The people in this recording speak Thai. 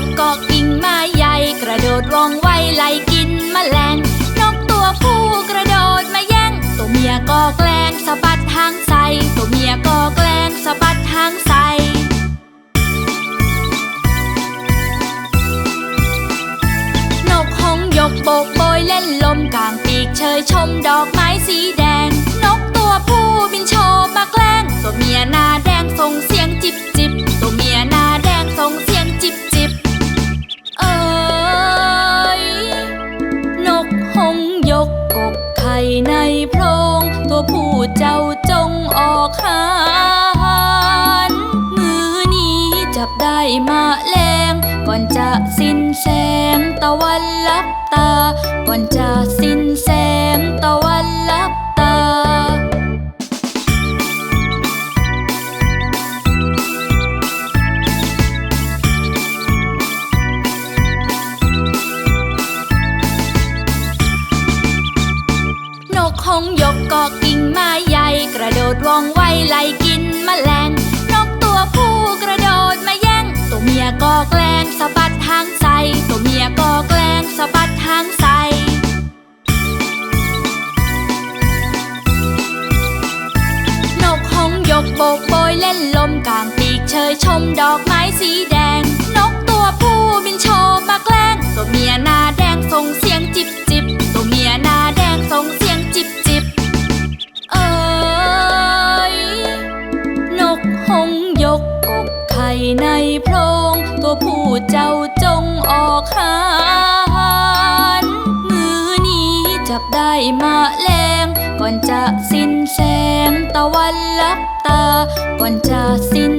กกอกกิ่งมาใหญ่กระโดดว่องไวไล่กินแมลง นกตัวผู้กระโดดมาแย่ง ตัวเมียก็แกล้งสะบัดหางใส่ตัวเมียก็แกล้งสะบัดหางใส่นกหงส์ยกโบกโบยเล่นลมกลางปีกเชยชมดอกไม้สีแดง นกตัวผู้ ในโพรงตัวผู้เจ้าจงออกหาหันมือนี้จับได้มาแรงก่อนจะสิ้นแสงตะวันลับตา ก่อนจะสิ้นแสงตะวัน กหงส์ยกกอกิ่งไม้ใหญ่ กระโดดว่องไวไล่กินแมลง นกตัวผู้กระโดดมาแย่ง ตัวเมียก็แกล้งสะบัดหางใส่ตัวเมียก็แกล้งสะบัดหางใส่นกหงส์ยกโบกโบยเล่นลมกลางปีกเชยชมดอกไม้สีแดง ในโพรงตัวผู้เจ้าจงออกหาอาหารมือนี้จับได้มาแรงก่อนจะสิ้นแสงตะวันลับตา ก่อนจะสิ้น